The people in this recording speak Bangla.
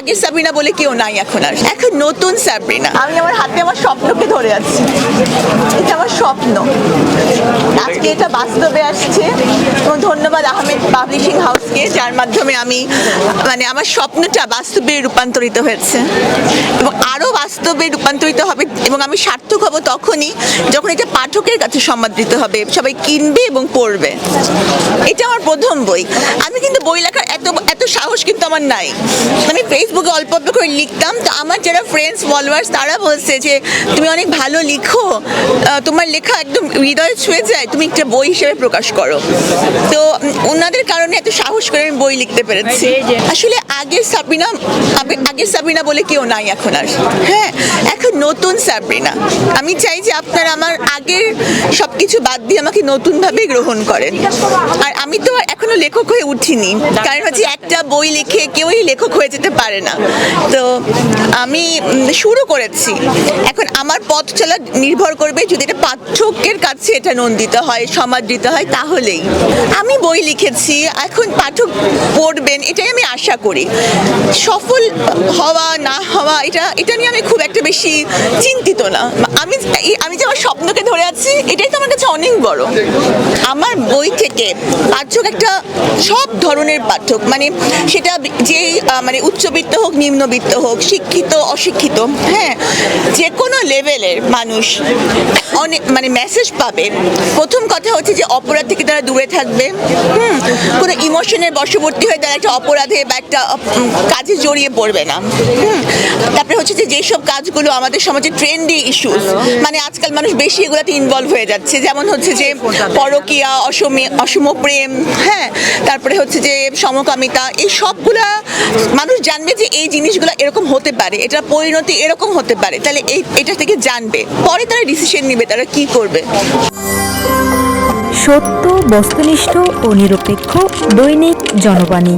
আগের সাবরিনা বলে কেউ নাই এখন আর। এখন নতুন সাবরিনা আমি আমার হাতে আমার স্বপ্নকে ধরে আছি। এটা আমার স্বপ্ন। আজকে এটা বাস্তবে আসছে। এবং ধন্যবাদ আহমেদ পাবলিশিং হাউসকে, যার মাধ্যমে আমি মানে আমার স্বপ্নটা বাস্তবে রূপান্তরিত হয়েছে। এবং আরও বাস্তবে রূপান্তরিত হবে এবং আমি সার্থক হব তখনই যখন এটা পাঠকের কাছে সমাদৃত হবে। সবাই কিনবে এবং পড়বে। এটা আমার প্রথম বই। আমি কিন্তু বই লেখার এত সাহস কিন্তু আমার নাই। আমি ফেসবুকে অল্প অল্প করে লিখতাম তো আমার যারা ফ্রেন্ডস ফলোয়ার্স তারা বলছে যে তুমি অনেক ভালো লিখো। তোমার লেখা একদম হৃদয়ে ছুঁয়ে যায়। তুমি একটা বই হিসেবে প্রকাশ করো। তো ওনাদের কারণে এত সাহস করে আমি বই লিখতে পেরেছি। আসলে আগের সাবিনা আগের সাবিনা বলে কেউ নাই এখন আর। হ্যাঁ এখন নতুন সাবরিনা আমি চাই যে আপনারা আমার আগের সব কিছু বাদ দিয়ে আমাকে নতুনভাবে গ্রহণ করেন। আর আমি তো আর এখনও লেখক হয়ে উঠিনি। কারণ হচ্ছে একটা বই লিখে কেউই লেখক হয়ে যেতে পারে না। তো আমি শুরু করেছি। এখন আমার পথ চলা নির্ভর করবে যদি এটা পাঠকের কাছে এটা নন্দিত হয় সমাদৃত হয় তাহলেই। আমি বই লিখেছি এখন পাঠক পড়বেন এটাই আমি আশা করি। সফল হওয়া না হওয়া এটা এটা নিয়ে আমি খুব একটা বেশি চিন্তিত না। আমি আমি যে আমার স্বপ্নকে ধরে আছি এটাই তো অনেক বড়। আমার বই থেকে পাঠক একটা সব ধরনের পাঠক মানে সেটা যে মানে উচ্চবিত্ত হোক, নিম্নবিত্ত হোক, শিক্ষিত, অশিক্ষিত হ্যাঁ যে কোনো লেভেলের মানুষ অনেক মানে মেসেজ পাবে। প্রথম কথা হচ্ছে যে অপরাধ থেকে তারা দূরে থাকবে। হুম, কোনো ইমোশনের বশবর্তী হয়ে তারা একটা অপরাধে বা একটা কাজে জড়িয়ে পড়বে না। হুম, তারপরে হচ্ছে যে যেসব কাজগুলো আমাদের সমাজে ট্রেন্ডি ইস্যুস মানে আজকাল মানুষ বেশি এগুলোতে ইনভলভ হয়ে যাচ্ছে। যেমন হচ্ছে যে পরকিয়া, অসমে, অসম প্রেম হ্যাঁ তারপরে হচ্ছে যে সমকামিতা, এই সবগুলা মানুষ জানবে যে এই জিনিসগুলো এরকম হতে পারে এটা পরিণতি এরকম হতে পারে, তাহলে এই, এটা থেকে জানবে। পরে তারা ডিসিশন নেবে তারা কি করবে। সত্য, বস্তুনিষ্ঠ ও নিরপেক্ষ দৈনিক জনবাণী।